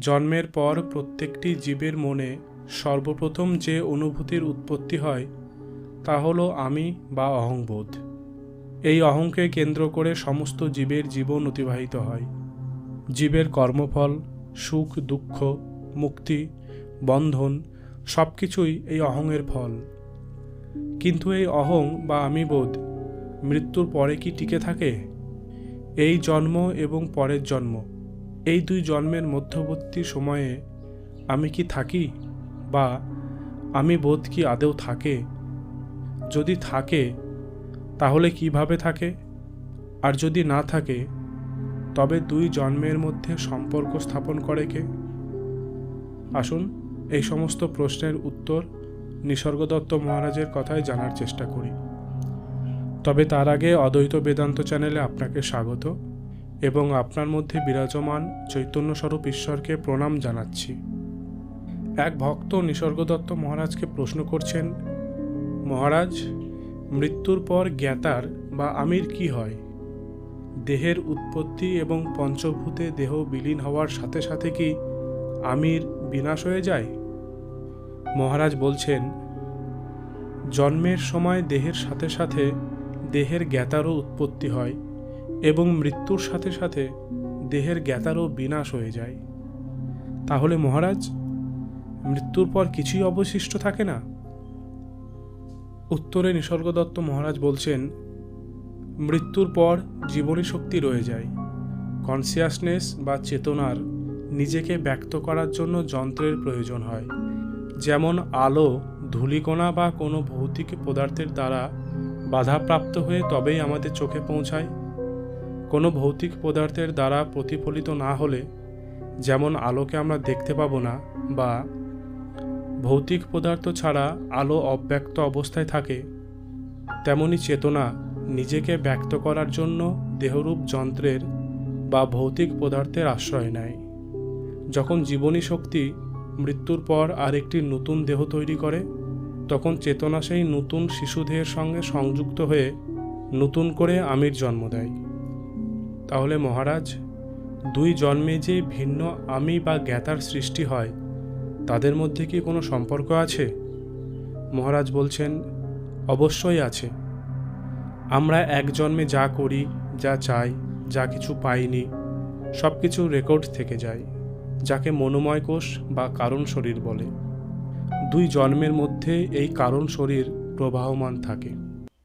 জন্মের পর প্রত্যেকটি জীবের মনে সর্বপ্রথম যে অনুভূতির উৎপত্তি হয়, তা হলো আমি বা অহংবোধ। এই অহংকে কেন্দ্র করে সমস্ত জীবের জীবন অতিবাহিত হয়। জীবের কর্মফল, সুখ, দুঃখ, মুক্তি, বন্ধন সব কিছুই এই অহংয়ের ফল। কিন্তু এই অহং বা আমিবোধ মৃত্যুর পরে কি টিকে থাকে? এই জন্ম এবং পরের জন্ম এই দুই জন্মের মধ্যবর্তী সময়ে আমি কি থাকি? বা আমি বোধ কি আদেও থাকে? যদি থাকে, তাহলে কীভাবে থাকে? আর যদি না থাকে, তবে দুই জন্মের মধ্যে সম্পর্ক স্থাপন করে কে? আসুন এই সমস্ত প্রশ্নের উত্তর নিসর্গদত্ত মহারাজের কথায় জানার চেষ্টা করি। তবে তার আগে অদ্বৈত বেদান্ত চ্যানেলে আপনাকে স্বাগত। এবং আপনার মধ্যে বিরাজমান চৈতন্যস্বরূপ ঈশ্বরকে প্রণাম জানাচ্ছি। এক ভক্ত নিসর্গদত্ত মহারাজকে প্রশ্ন করছেন, মহারাজ, মৃত্যুর পর জ্ঞাতার বা আমির কি হয়? দেহের উৎপত্তি এবং পঞ্চভূতে দেহ বিলীন হওয়ার সাথে সাথে কি আমির বিনাশ হয়ে যায়? মহারাজ বলছেন, জন্মের সময় দেহের সাথে সাথে দেহের জ্ঞাতারও উৎপত্তি হয় এবং মৃত্যুর সাথে সাথে দেহের জ্ঞাতারও বিনাশ হয়ে যায়। তাহলে মহারাজ, মৃত্যুর পর কিছুই অবশিষ্ট থাকে না? উত্তরে নিসর্গদত্ত মহারাজ বলছেন, মৃত্যুর পর জীবনী শক্তি রয়ে যায়। কনসিয়াসনেস বা চেতনার নিজেকে ব্যক্ত করার জন্য যন্ত্রের প্রয়োজন হয়। যেমন আলো, ধূলিকণা বা কোনো ভৌতিক পদার্থের দ্বারা বাধাপ্রাপ্ত হয়ে তবেই আমাদের চোখে পৌঁছায়। কোনো ভৌতিক পদার্থের দ্বারা প্রতিফলিত না হলে, যেমন আলোকে আমরা দেখতে পাবো না বা ভৌতিক পদার্থ ছাড়া আলো অব্যক্ত অবস্থায় থাকে, তেমনি চেতনা নিজেকে ব্যক্ত করার জন্য দেহরূপ যন্ত্রের বা ভৌতিক পদার্থের আশ্রয় নেয়। যখন জীবনী শক্তি মৃত্যুর পর আরেকটি নতুন দেহ তৈরি করে, তখন চেতনা সেই নতুন শিশুদেহের সঙ্গে সংযুক্ত হয়ে নতুন করে আমির জন্ম দেয়। তাহলে মহারাজ, দুই জন্মে যে ভিন্ন আমি বা জ্ঞাতার সৃষ্টি হয়, তাদের মধ্যে কি কোনো সম্পর্ক আছে? মহারাজ বলছেন, অবশ্যই আছে। আমরা এক জন্মে যা করি, যা চাই, যা কিছু পাইনি সব কিছু রেকর্ড থেকে যায়, যাকে মনোময় কোষ বা কারণ শরীর বলে। দুই জন্মের মধ্যে এই কারণ শরীর প্রবাহমান থাকে।